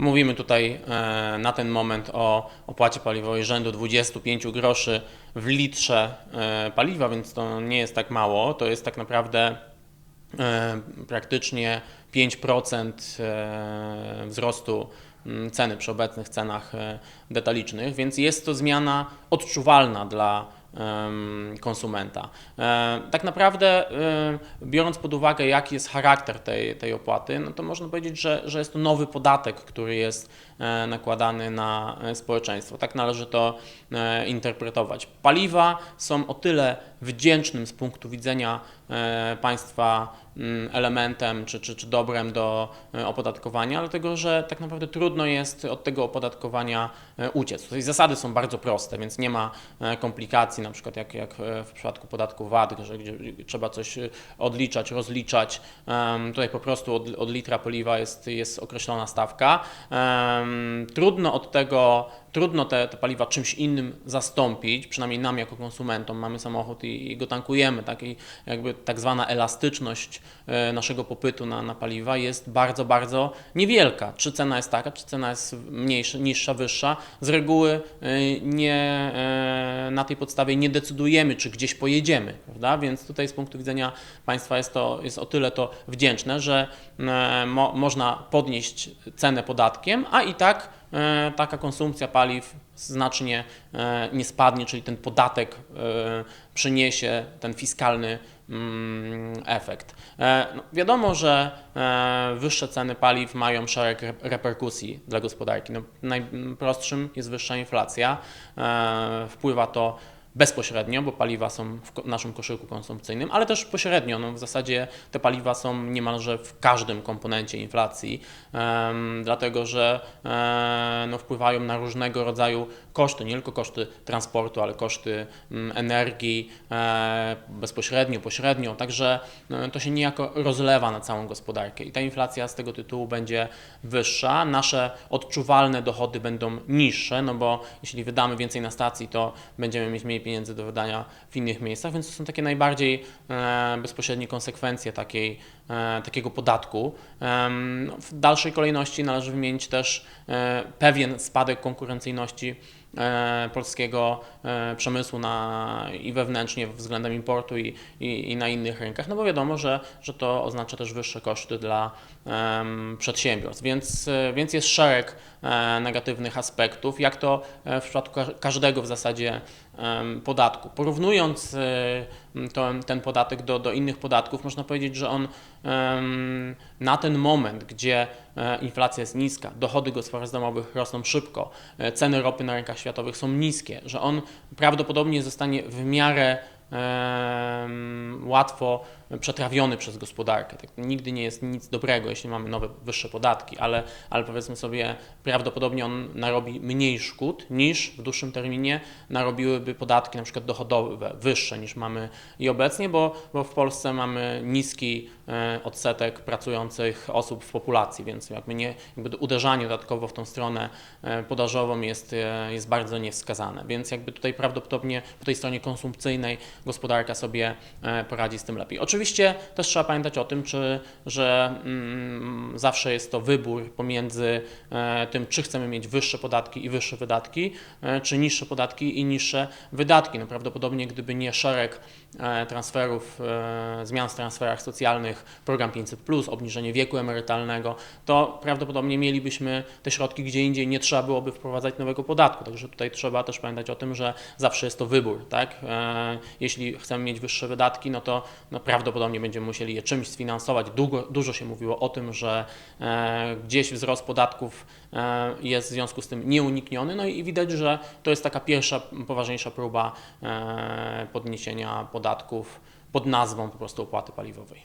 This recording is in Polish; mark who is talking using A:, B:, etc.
A: Mówimy tutaj e, na ten moment o opłacie paliwowej rzędu 25 groszy w litrze e, paliwa, więc to nie jest tak mało. To jest tak naprawdę e, praktycznie 5% e, wzrostu mm, ceny przy obecnych cenach detalicznych, więc jest to zmiana odczuwalna dla konsumenta. E, Tak naprawdę, e, biorąc pod uwagę, jaki jest charakter tej, tej opłaty, no to można powiedzieć, że, że jest to nowy podatek, który jest e, nakładany na społeczeństwo. Tak należy to interpretować. Paliwa są o tyle wdzięcznym z punktu widzenia e, państwa mm, elementem czy, czy, czy dobrem do e, opodatkowania, dlatego że tak naprawdę trudno jest od tego opodatkowania e, uciec. Tutaj zasady są bardzo proste, więc nie ma komplikacji, na przykład jak, jak w przypadku podatku VAT, że gdzie trzeba coś odliczać, rozliczać. Tutaj po prostu od, od litra paliwa jest, jest określona stawka. Trudno od tego, trudno te, te paliwa czymś innym zastąpić, przynajmniej nam jako konsumentom mamy samochód i, i go tankujemy, tak? I jakby tak zwana elastyczność e, naszego popytu na, na paliwa jest bardzo, bardzo niewielka. Czy cena jest taka, czy cena jest mniejsza, niższa, wyższa. Z reguły e, nie, e, na tej podstawie nie decydujemy, czy gdzieś pojedziemy, prawda? Więc tutaj z punktu widzenia państwa jest to jest o tyle to wdzięczne, że e, mo, można podnieść cenę podatkiem, a i tak e, taka konsumpcja paliw znacznie e, nie spadnie, czyli ten podatek przyniesie ten fiskalny efekt. E, No, wiadomo, że e, wyższe ceny paliw mają szereg re- reperkusji dla gospodarki. No, najprostszym jest wyższa inflacja. E, Wpływa to bezpośrednio, bo paliwa są w naszym koszyku konsumpcyjnym, ale też pośrednio. No, w zasadzie te paliwa są niemalże w każdym komponencie inflacji, em, dlatego że e, no, wpływają na różnego rodzaju koszty, nie tylko koszty transportu, ale koszty mm, energii e, bezpośrednio, pośrednio, także e, to się niejako rozlewa na całą gospodarkę i ta inflacja z tego tytułu będzie wyższa. Nasze odczuwalne dochody będą niższe, no bo jeśli wydamy więcej na stacji, to będziemy mieć mniej pieniędzy do wydania w innych miejscach, więc to są takie najbardziej e, bezpośrednie konsekwencje takiej, e, takiego podatku. Em, no, w dalszej kolejności należy wymienić też e, pewien spadek konkurencyjności e, polskiego e, przemysłu na, i wewnętrznie względem importu i, i, i na innych rynkach, no bo wiadomo, że, że to oznacza też wyższe koszty dla em, przedsiębiorstw, więc, e, więc jest szereg e, negatywnych aspektów, jak to e, w przypadku ka- każdego w zasadzie podatku. Porównując e, to, ten podatek do, do innych podatków, można powiedzieć, że on na ten moment, gdzie e, inflacja jest niska, dochody gospodarstw domowych rosną szybko, e, ceny ropy na rynkach światowych są niskie, że on prawdopodobnie zostanie w miarę łatwo przetrawiony przez gospodarkę. Tak, nigdy nie jest nic dobrego, jeśli mamy nowe, wyższe podatki, ale, ale powiedzmy sobie, prawdopodobnie on narobi mniej szkód niż w dłuższym terminie narobiłyby podatki na przykład dochodowe, wyższe niż mamy i obecnie, bo, bo w Polsce mamy niski odsetek pracujących osób w populacji, więc jakby nie, jakby uderzanie dodatkowo w tą stronę e, podażową jest, e, jest bardzo niewskazane. Więc jakby tutaj prawdopodobnie po tej stronie konsumpcyjnej gospodarka sobie e, poradzi z tym lepiej. Oczywiście też trzeba pamiętać o tym, czy, że mm, zawsze jest to wybór pomiędzy e, tym, czy chcemy mieć wyższe podatki i wyższe wydatki, e, czy niższe podatki i niższe wydatki. No prawdopodobnie gdyby nie szereg e, transferów, e, zmian w transferach socjalnych, program 500+, obniżenie wieku emerytalnego, to prawdopodobnie mielibyśmy te środki gdzie indziej, nie trzeba byłoby wprowadzać nowego podatku. Także tutaj trzeba też pamiętać o tym, że zawsze jest to wybór. Tak? E, Jeśli chcemy mieć wyższe wydatki, no to no prawdopodobnie będziemy musieli je czymś sfinansować. Długo, dużo się mówiło o tym, że e, gdzieś wzrost podatków e, jest w związku z tym nieunikniony. No i widać, że to jest taka pierwsza poważniejsza próba podniesienia podatków pod nazwą po prostu opłaty paliwowej.